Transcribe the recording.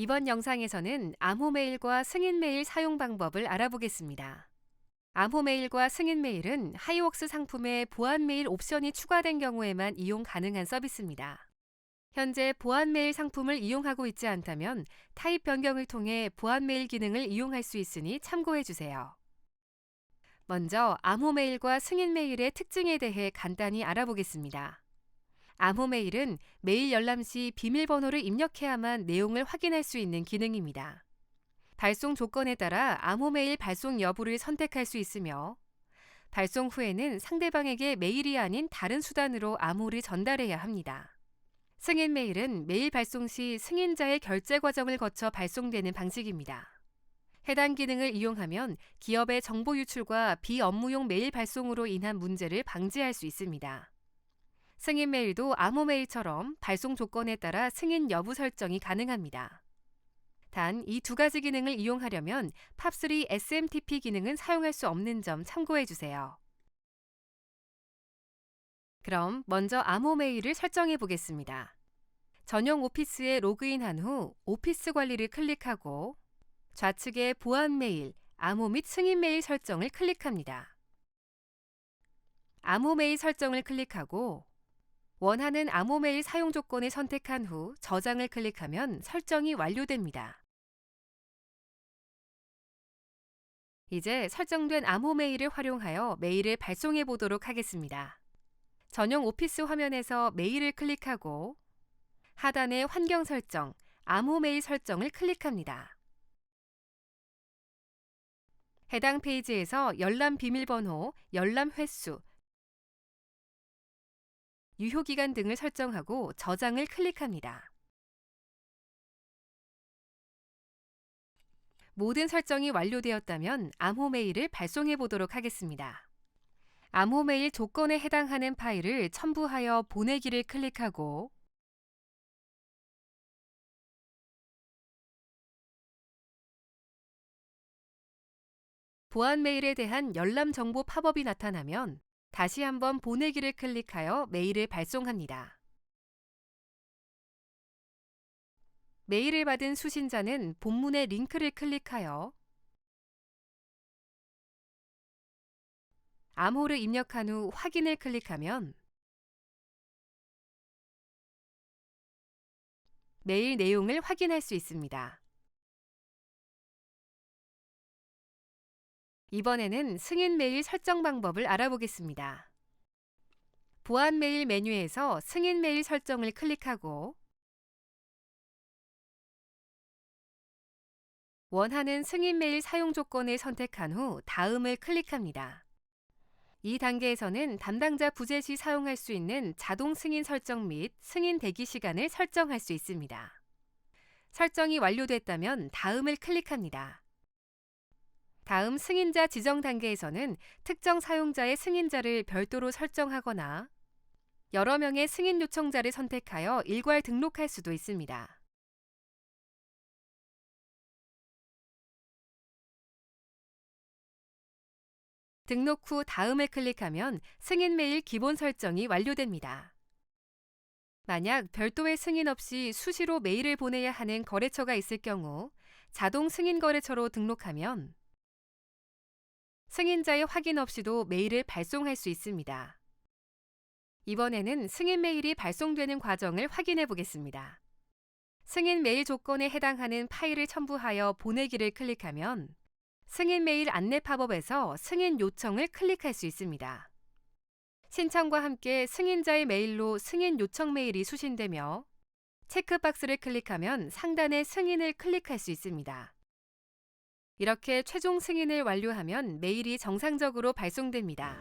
이번 영상에서는 암호 메일과 승인 메일 사용 방법을 알아보겠습니다. 암호 메일과 승인 메일은 하이웍스 상품에 보안 메일 옵션이 추가된 경우에만 이용 가능한 서비스입니다. 현재 보안 메일 상품을 이용하고 있지 않다면 타입 변경을 통해 보안 메일 기능을 이용할 수 있으니 참고해 주세요. 먼저 암호 메일과 승인 메일의 특징에 대해 간단히 알아보겠습니다. 암호 메일은 메일 열람 시 비밀번호를 입력해야만 내용을 확인할 수 있는 기능입니다. 발송 조건에 따라 암호 메일 발송 여부를 선택할 수 있으며 발송 후에는 상대방에게 메일이 아닌 다른 수단으로 암호를 전달해야 합니다. 승인 메일은 메일 발송 시 승인자의 결제 과정을 거쳐 발송되는 방식입니다. 해당 기능을 이용하면 기업의 정보 유출과 비업무용 메일 발송으로 인한 문제를 방지할 수 있습니다. 승인 메일도 암호 메일처럼 발송 조건에 따라 승인 여부 설정이 가능합니다. 단 이 두 가지 기능을 이용하려면 팝3 SMTP 기능은 사용할 수 없는 점 참고해 주세요. 그럼 먼저 암호 메일을 설정해 보겠습니다. 전용 오피스에 로그인한 후 오피스 관리를 클릭하고 좌측에 보안 메일, 암호 및 승인 메일 설정을 클릭합니다. 암호 메일 설정을 클릭하고 원하는 암호 메일 사용 조건을 선택한 후 저장을 클릭하면 설정이 완료됩니다. 이제 설정된 암호 메일을 활용하여 메일을 발송해 보도록 하겠습니다. 전용 오피스 화면에서 메일을 클릭하고 하단의 환경 설정, 암호 메일 설정을 클릭합니다. 해당 페이지에서 열람 비밀번호, 열람 횟수, 유효기간 등을 설정하고 저장을 클릭합니다. 모든 설정이 완료되었다면 암호 메일을 발송해 보도록 하겠습니다. 암호 메일 조건에 해당하는 파일을 첨부하여 보내기를 클릭하고 보안 메일에 대한 열람 정보 팝업이 나타나면 다시 한번 보내기를 클릭하여 메일을 발송합니다. 메일을 받은 수신자는 본문의 링크를 클릭하여 암호를 입력한 후 확인을 클릭하면 메일 내용을 확인할 수 있습니다. 이번에는 승인 메일 설정 방법을 알아보겠습니다. 보안 메일 메뉴에서 승인 메일 설정을 클릭하고 원하는 승인 메일 사용 조건을 선택한 후 다음을 클릭합니다. 이 단계에서는 담당자 부재 시 사용할 수 있는 자동 승인 설정 및 승인 대기 시간을 설정할 수 있습니다. 설정이 완료됐다면 다음을 클릭합니다. 다음 승인자 지정 단계에서는 특정 사용자의 승인자를 별도로 설정하거나 여러 명의 승인 요청자를 선택하여 일괄 등록할 수도 있습니다. 등록 후 다음을 클릭하면 승인 메일 기본 설정이 완료됩니다. 만약 별도의 승인 없이 수시로 메일을 보내야 하는 거래처가 있을 경우 자동 승인 거래처로 등록하면 승인자의 확인 없이도 메일을 발송할 수 있습니다. 이번에는 승인 메일이 발송되는 과정을 확인해 보겠습니다. 승인 메일 조건에 해당하는 파일을 첨부하여 보내기를 클릭하면 승인 메일 안내 팝업에서 승인 요청을 클릭할 수 있습니다. 신청과 함께 승인자의 메일로 승인 요청 메일이 수신되며 체크박스를 클릭하면 상단에 승인을 클릭할 수 있습니다. 이렇게 최종 승인을 완료하면 메일이 정상적으로 발송됩니다.